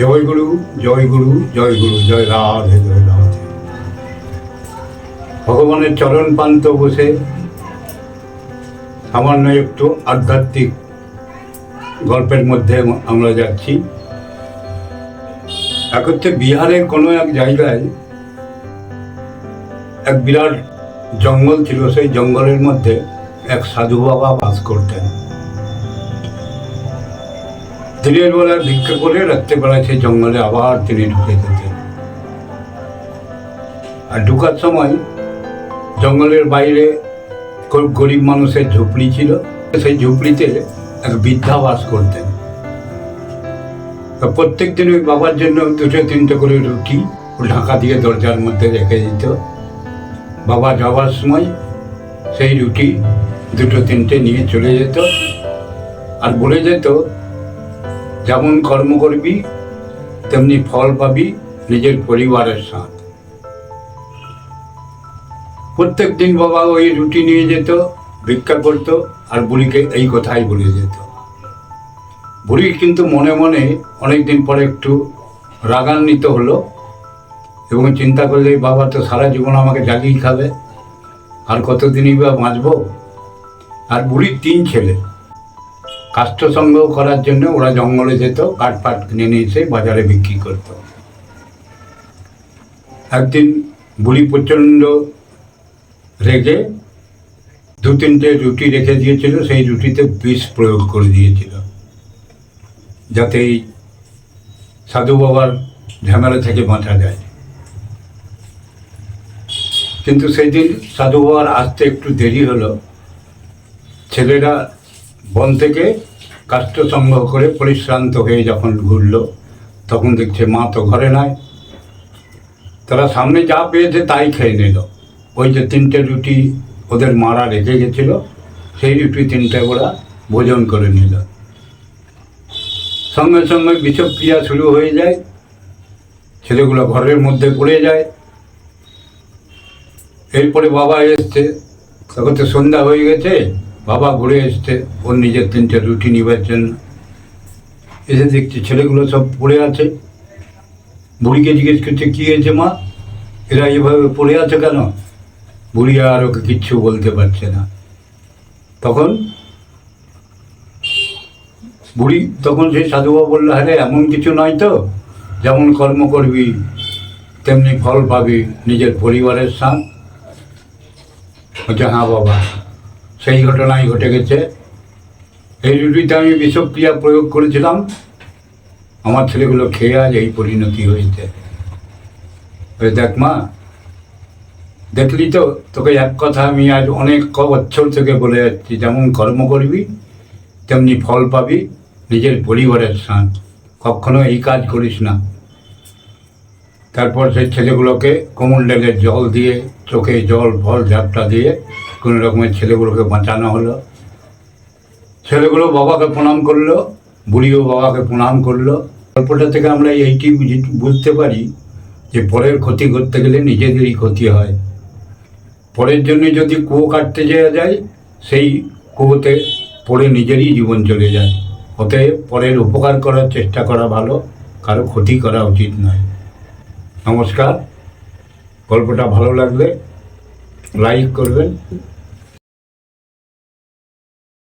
জয় গুরু জয় গুরু জয় গুরু, জয় রাধে জয় রাধে। ভগবানের চরণ পান্ত বসে সামান্য একটু আধ্যাত্মিক গল্পের মধ্যে আমরা যাচ্ছি। এক হচ্ছে বিহারের কোনো এক জায়গায় এক বিরাট জঙ্গল ছিল, সেই জঙ্গলের মধ্যে এক সাধু বাবা বাস করতেন। দিনের বেলায় ভিক্ষা করে রাত্রেবেলায় সেই জঙ্গলে আবার তিনি ঢুকে যেতেন। আর ঢুকার সময় জঙ্গলের বাইরে খুব গরিব মানুষের ঝুপড়ি ছিল। সেই ঝুপড়িতে এক বৃদ্ধা বাস করতেন। প্রত্যেক দিন ওই বাবার জন্য দুটো তিনটে করে রুটি ঢাকা দিয়ে দরজার মধ্যে রেখে দিত। বাবা যাওয়ার সময় সেই রুটি দুটো তিনটে নিয়ে চলে যেত। আর বলে যেত যেমন কর্ম করবি, তেমনি ফল পাবি নিজের পরিবারের সাথ। প্রত্যেক দিন বাবা ওই রুটি নিয়ে যেত, ভিক্ষা করতো, আর বুড়িকে এই কথাই বলে যেত। বুড়ি কিন্তু মনে মনে অনেক দিন পরে একটু রাগান্বিত হলো এবং চিন্তা করলে, বাবা, তো সারা জীবন আমাকে জাগিয়ে খাবে, আর কতদিনই বা বাঁচবো? আর বুড়ির তিন ছেলে। কাষ্ঠ সংগ্রহ করার জন্য ওরা জঙ্গলে যেত কাঠ ফাট কিনে নিয়ে এসে বাজারে বিক্রি করত। একদিন বুড়ি প্রচণ্ড রেগে দু তিনটে রুটি রেখে দিয়েছিল, সেই রুটিতে বিষ প্রয়োগ করে দিয়েছিল। যাতে এই সাধু বাবার ঝামেলা থেকে বাঁচা যায়। কিন্তু সেই দিন সাধু বাবার আসতে একটু দেরি হলো। ছেলেরা বন থেকে কাষ্ঠ সংগ্রহ করে পরিশ্রান্ত হয়ে যখন ঘুরল, তখন দেখছে মা তো ঘরে নাই। তারা সামনে যা পেয়েছে তাই খেয়ে নিল। ওই যে তিনটে রুটি ওদের মারা রেখে গেছিল, সেই রুটি তিনটে ওরা ভোজন করে নিল। সঙ্গে সঙ্গে বিষক্রিয়া শুরু হয়ে যায়, ছেলেগুলো ঘরের মধ্যে পড়ে যায়। এরপরে বাবা এসছে তখন তো সন্ধ্যা হয়ে গেছে বাবা ঘুরে এসছে, ওর নিজের তিনটে রুটি নিবার জন্য। এসে দেখছে ছেলেগুলো সব পড়ে আছে। বুড়িকে জিজ্ঞেস করছে, কী হয়েছে মা? এরা এভাবে পড়ে আছে কেন? বুড়ি আর ওকে কিচ্ছু বলতে পারছে না। তখন বুড়ি তখন সেই সাধুবাবু বলল হ্যাঁ এমন কিছু নয় তো। যেমন কর্ম করবি, তেমনি ফল পাবি, নিজের পরিবারের সাথ হ্যাঁ বাবা। সেই ঘটনাই ঘটে গেছে। এই রুটিতে আমি বিষক্রিয়া প্রয়োগ করেছিলাম। আমার ছেলেগুলো খেয়ে আজ এই পরিণতি হয়েছে। দেখ মা, দেখলি তো? তোকে এক কথা আমি আজ অনেক ক বছর থেকে বলে যাচ্ছি, যেমন কর্ম করবি, তেমনি ফল পাবি, নিজের পরিবারের সাথ কখনো এই কাজ করিস না। তারপর সেই ছেলেগুলোকে কোমল কমণ্ডলের জল দিয়ে, চোখে জল, ফল, ঝাপটা দিয়ে কোনো রকমের ছেলেগুলোকে বাঁচানো হলো। ছেলেগুলো বাবাকে প্রণাম করল, বুড়িও বাবাকে প্রণাম করল। গল্পটা থেকে আমরা এইটি বুঝি- বুঝতে পারি যে পরের ক্ষতি করতে গেলে নিজেদেরই ক্ষতি হয়। পরের জন্য যদি কুয়ো কাটতে যাওয়া যায়, সেই কুয়োতে পড়ে নিজেরই জীবন চলে যায়। অতএব পরের উপকার করার চেষ্টা করা ভালো, কারও ক্ষতি করা উচিত নয়। নমস্কার। গল্পটা ভালো লাগলে লাইক করবেন